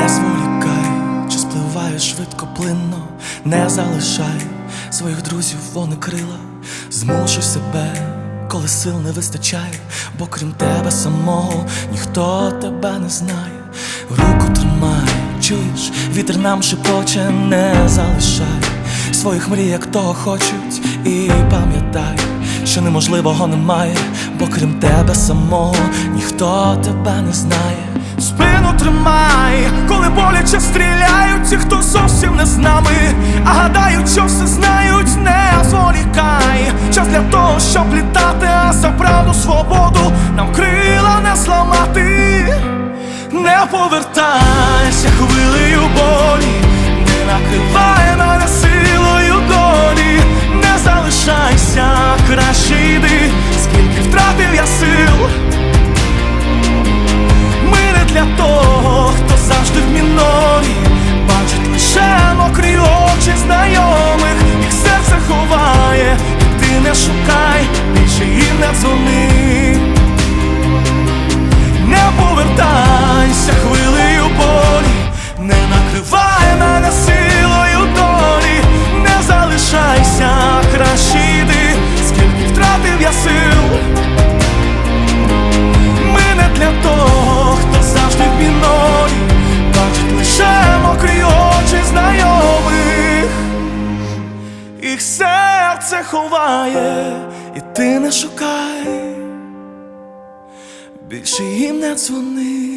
зволікай, чи спливає швидко плинно, не залишай своїх друзів, вони крила, змушуй себе, коли сил не вистачає, бо крім тебе самого ніхто тебе не знає. Руку тримай, чуєш, вітер нам шепоче, не залишай своїх мрій, як того хочуть, і пам'ятай, що неможливого немає, бо крім тебе самого ніхто тебе не знає. Спину тримай, повертайся хвилею болі, не накривай мене силою долі, не залишайся, краще йди, скільки втратив я сил. це ховає, і ти не шукай, більше їм не дзвони.